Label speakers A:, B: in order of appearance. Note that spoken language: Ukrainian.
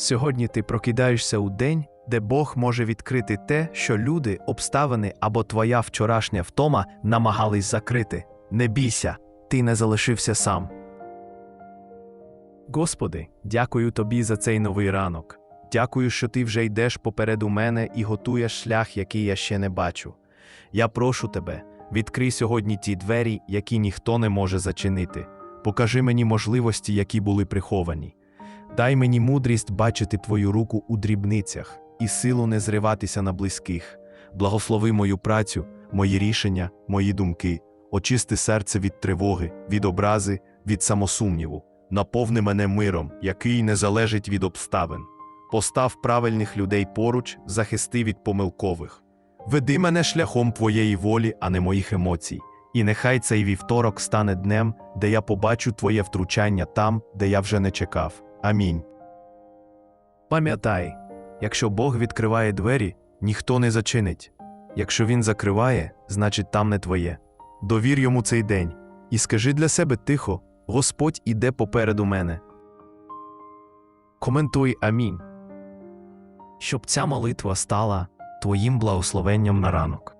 A: Сьогодні ти прокидаєшся у день, де Бог може відкрити те, що люди, обставини або твоя вчорашня втома намагались закрити. Не бійся, ти не залишився сам. Господи, дякую тобі за цей новий ранок. Дякую, що ти вже йдеш попереду мене і готуєш шлях, який я ще не бачу. Я прошу тебе, відкрий сьогодні ті двері, які ніхто не може зачинити. Покажи мені можливості, які були приховані. Дай мені мудрість бачити твою руку у дрібницях і силу не зриватися на близьких. Благослови мою працю, мої рішення, мої думки, очисти серце від тривоги, від образи, від самосумніву. Наповни мене миром, який не залежить від обставин. Постав правильних людей поруч, захисти від помилкових. Веди мене шляхом твоєї волі, а не моїх емоцій. І нехай цей вівторок стане днем, де я побачу твоє втручання там, де я вже не чекав. Амінь. Пам'ятай, якщо Бог відкриває двері, ніхто не зачинить. Якщо він закриває, значить там не твоє. Довір йому цей день і скажи для себе тихо: Господь іде попереду мене. Коментуй Амінь. Щоб ця молитва стала твоїм благословенням на ранок.